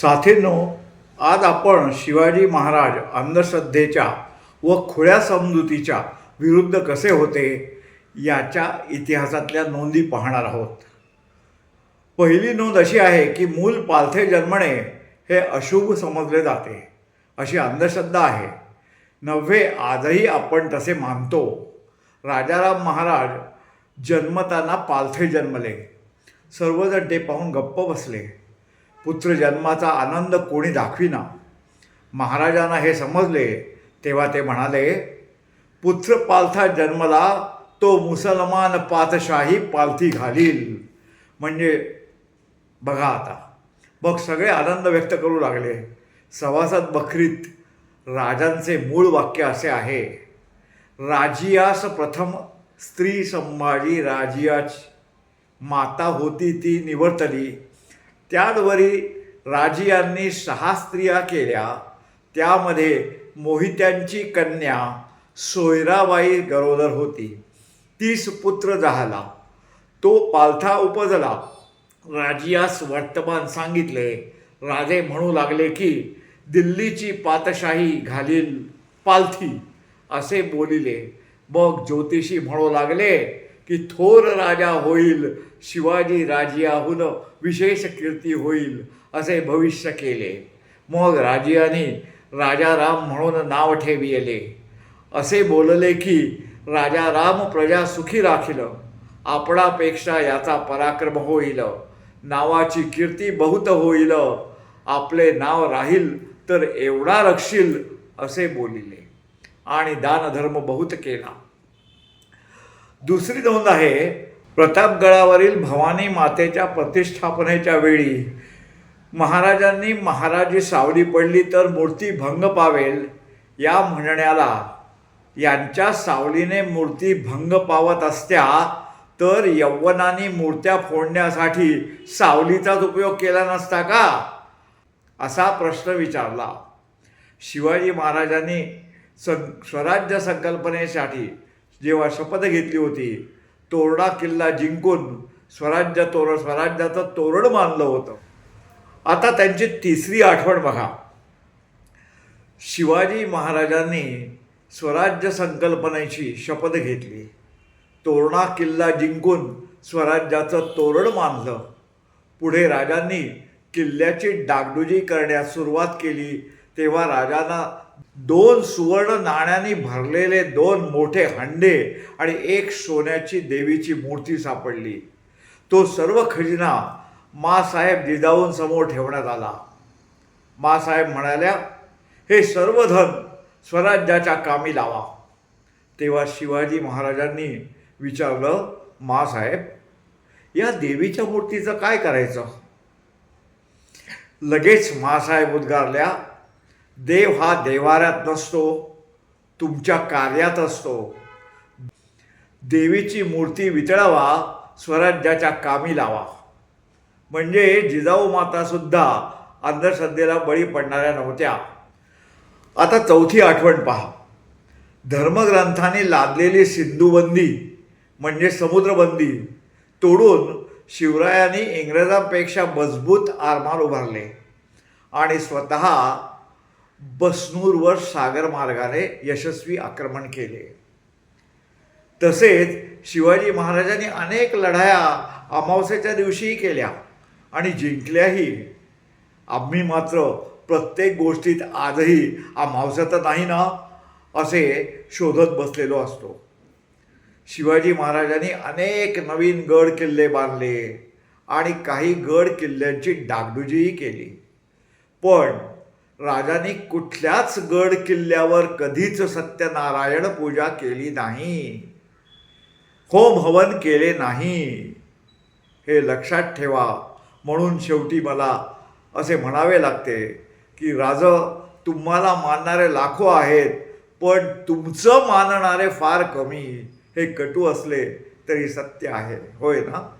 साथींनो आज आपण शिवाजी महाराज अंधश्रद्धेच्या व खुळ्या समजुतीच्या विरुद्ध कसे होते याच्या इतिहासातल्या नोंदी पाहणार आहोत. पहिली नोंद अशी आहे की मूल पालथे जन्मणे हे अशुभ समजले जाते अशी अंधश्रद्धा आहे. नव्हे आजही आपण तसे मानतो. राजाराम महाराज जन्मताना पालथे जन्मले. सर्वजण ते पाहून गप्प बसले. पुत्र जन्माचा आनंद कोणी दाखविना. महाराजांना हे समजले तेव्हा ते म्हणाले पुत्र पालथा जन्मला तो मुसलमान पातशाही पालथी घालील. म्हणजे बघा आता मग सगळे आनंद व्यक्त करू लागले. सवासात बखरीत राजांचे मूळ वाक्य असे आहे राजियास प्रथम स्त्री संभाजी राजियाच माता होती ती निवर्तली त्यावरी राजियांनी सहा स्त्रिया केल्या. त्यामध्ये मोहित्यांची कन्या सोयराबाई गरोदर होती. तीस पुत्र झाला. तो पालथा उपजला. राजियास वर्तमान सांगितले. राजे म्हणू लागले की दिल्लीची पातशाही घालील पालथी असे बोलिले. मग ज्योतिषी म्हणू लागले की थोर राजा होईल शिवाजी राजियाहून विशेष कीर्ती होईल असे भविष्य केले. मग राजियानी राजाराम म्हणून नाव ठेविले. असे बोलले की राजा राम प्रजा सुखी राखील आपणापेक्षा याचा पराक्रम होईल नावाची कीर्ती बहुत होईल आपले नाव राहील तर एवढा रक्षील असे बोलिले. आणि दानधर्म बहुत केला. दुसरी नोंद आहे प्रतापगडावरील भवानी मातेच्या प्रतिष्ठापनेच्या वेळी महाराजांनी महाराजी सावली पडली तर मूर्ती भंग पावेल या म्हणण्याला यांच्या सावलीने मूर्ती भंग पावत असत्या तर यव्वनाने मूर्त्या फोडण्यासाठी सावलीचाच उपयोग केला नसता का? असा प्रश्न विचारला. शिवाजी महाराजांनी सं स्वराज्य संकल्पनेसाठी जेव्हा शपथ घेतली होती तोरडा किल्ला जिंकून स्वराज्य तोरण स्वराज्याचं तोरण मानलं होतं. आता त्यांची तिसरी आठवण बघा. शिवाजी महाराजांनी स्वराज्य संकल्पनेची शपथ घेतली. तोरणा किल्ला जिंकून स्वराज्याचं तोरण मानलं. पुढे राजांनी किल्ल्याची डागडुजी करण्यास सुरुवात केली तेव्हा राजांना दोन सुवर्ण नाण्यांनी भरलेले दोन मोठे हंडे आणि एक सोन्याची देवीची मूर्ती सापडली. तो सर्व खजिना मासाहेब समोर ठेवण्यात आला. मासाहेब म्हणाल्या हे सर्व धन स्वराज्याच्या कामी लावा. तेव्हा शिवाजी महाराजांनी विचारलं मासाहेब या देवीच्या मूर्तीचं काय करायचं? लगेच मासाहेब उद्गारल्या देव हा देवाऱ्यात नसतो तुमच्या कार्यात असतो. देवीची मूर्ती वितळावा स्वराज्याच्या कामी लावा. म्हणजे जिजाऊ मातासुद्धा अंधश्रद्धेला बळी पडणाऱ्या नव्हत्या. आता चौथी आठवण पहा. धर्मग्रंथांनी लादलेली सिंधुबंदी म्हणजे समुद्रबंदी तोडून शिवरायांनी इंग्रजांपेक्षा मजबूत आरमार उभारले. आणि स्वतः बसनूरवर सागर मार्गाने यशस्वी आक्रमण केले. तसेच शिवाजी महाराजांनी अनेक लढाया अमावस्याच्या दिवशीही केल्या आणि जिंकल्याही. आम्ही मात्र प्रत्येक गोष्टीत आजही अमावस्या तर नाही ना असे शोधत बसलेलो असतो. शिवाजी महाराजांनी अनेक नवीन गड किल्ले बांधले आणि काही गड किल्ल्यांची डागडुजीही केली. पण राजांनी कुठल्याच गड किल्ल्यावर कधीच सत्यनारायण पूजा केली नाही. होम हवन केले नाही. हे लक्षात ठेवा. म्हणून शेवटी मला असे म्हणावे लागते की राज तुम्हाला मानणारे लाखो आहेत पण तुमचं मानणारे फार कमी. हे कटू असले तरी सत्य आहे. होय ना?